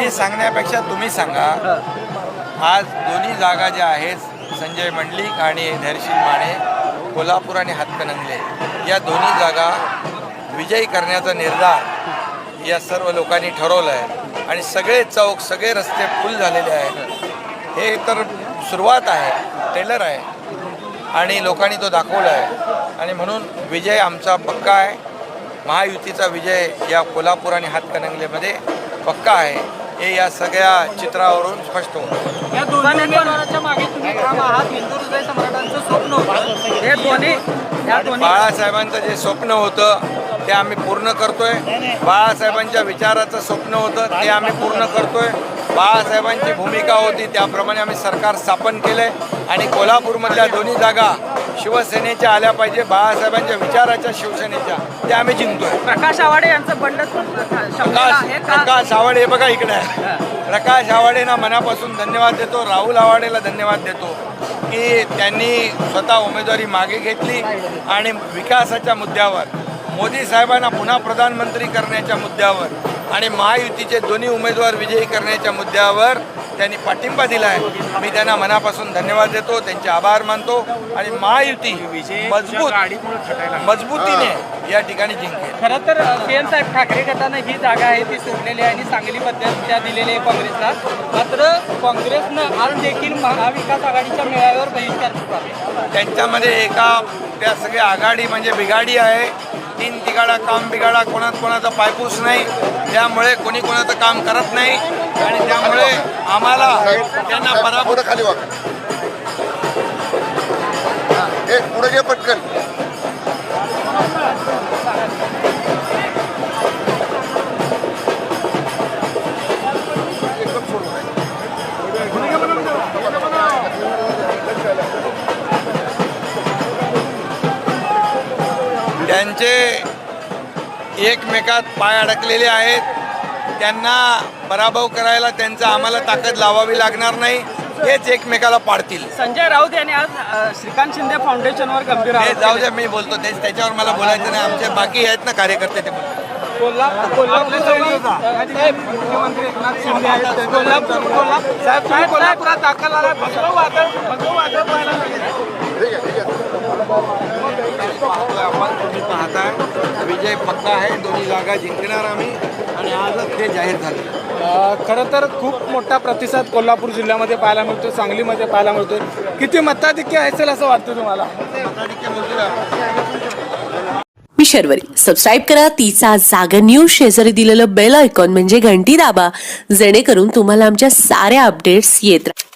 मी सांगण्यापेक्षा तुम्ही सांगा. आज दोन्ही जागा ज्या आहेत संजय मंडलिक आणि धैर्शील माने कोल्हापूर आणि हातकणंगले या दोन्ही जागा विजयी करण्याचा निर्धार या सर्व लोकांनी ठरवलं आहे आणि सगळे चौक सगळे रस्ते फुल झालेले आहेत. हे तर सुरुवात आहे टेलर आहे. आणि लोकांनी तो दाखवला आहे आणि म्हणून विजय आमचा पक्का आहे. महायुतीचा विजय या कोल्हापूर आणि हातकणंगलेमध्ये पक्का आहे. हे या सगळ्या चित्रावरून स्पष्ट होतं या दोन्ही उमेदवाराच्या मागे तुम्ही ठाम आहात? हिंदू हृदय सम्राटांचं स्वप्न होतं. हे दोन्ही या दोन्ही बाळासाहेबांचं जे स्वप्न होतं ते आम्ही पूर्ण करतोय. बाळासाहेबांच्या विचाराचं स्वप्न होतं ते आम्ही पूर्ण करतोय. बाळासाहेबांची भूमिका होती त्याप्रमाणे आम्ही सरकार स्थापन केलंय. आणि कोल्हापूरमधल्या दोन्ही जागा शिवसेनेच्या आल्या पाहिजे बाळासाहेबांच्या विचाराच्या शिवसेनेच्या. ते आम्ही जिंकतोय. प्रकाश आवाडे यांचं बंड प्रकाश प्रकाश आवाडे हे बघा इकडे. आहे प्रकाश आवाडेंना मनापासून धन्यवाद देतो राहुल आवाडेला धन्यवाद देतो की त्यांनी स्वतः उमेदवारी मागे घेतली आणि विकासाच्या मुद्द्यावर मोदी साहेबांना पुन्हा प्रधानमंत्री करण्याच्या मुद्द्यावर आणि महायुतीचे दोन्ही उमेदवार विजयी करण्याच्या मुद्द्यावर त्यांनी पाठिंबा दिला आहे मी त्यांना मनापासून धन्यवाद देतो त्यांचे आभार मानतो आणि महायुती मजबूत मजबूतीने या ठिकाणी जिंकेल. खरं तर साहेब ठाकरे गटानं ही जागा आहे ती सोडलेली आहे आणि सांगलीमध्ये त्या दिलेली आहे काँग्रेसला. मात्र काँग्रेसनं आज देखील महाविकास आघाडीच्या मेळाव्यावर बहिष्कार त्यांच्यामध्ये एका त्या सगळ्या आघाडी म्हणजे बिघाडी आहे. तिघाडा काम बिघाडा कोणात कोणाचा पायपूस नाही. त्यामुळे कोणी कोणाचं काम करत नाही. आणि त्यामुळे आम्हाला त्यांना पराभूत पुढे खाली वाग एक पुढे घे पटकन. त्यांचे एकमेकात पाय अडकलेले आहेत. त्यांना पराभव करायला त्यांचं आम्हाला ताकद लावावी लागणार नाही. हेच एकमेकाला पाडतील. संजय राऊत यांनी आज श्रीकांत शिंदे फाउंडेशनवर गंभीर हे जाऊ. द्या मी बोलतो. तेच त्याच्यावर मला बोलायचं नाही. आमचे बाकी आहेत ना कार्यकर्ते ते बोलतात कोल्हापूर कोल्हापूर साहेब मुख्यमंत्री एकनाथ शिंदे आहेत. कोल्हापूर कोल्हापूर साहेब तुम्ही कोल्हापुरात दाखल आला भगव वादळ भगव वादळ पाहायला मिळालं. ठीक आहे ठीक आहे. पाहतोय आपण तुम्ही पाहताय विजय पक्का आहे दोन्ही जागा जिंकणार आम्ही. आणि आजच ते जाहीर झाले. खरं तर खूप मोठा प्रतिसाद कोल्हापूर जिल्ह्यामध्ये पाहायला मिळतो सांगलीमध्ये पाहायला मिळतो किती मताधिक्य असेल असं वाटतं तुम्हाला? मी शर्वरी सबस्क्राईब करा. तिचा जागर न्यूज शेजारी दिलेलं बेल आयकॉन म्हणजे घंटी दाबा. जेणेकरून तुम्हाला आमच्या साऱ्या अपडेट्स येत राहतील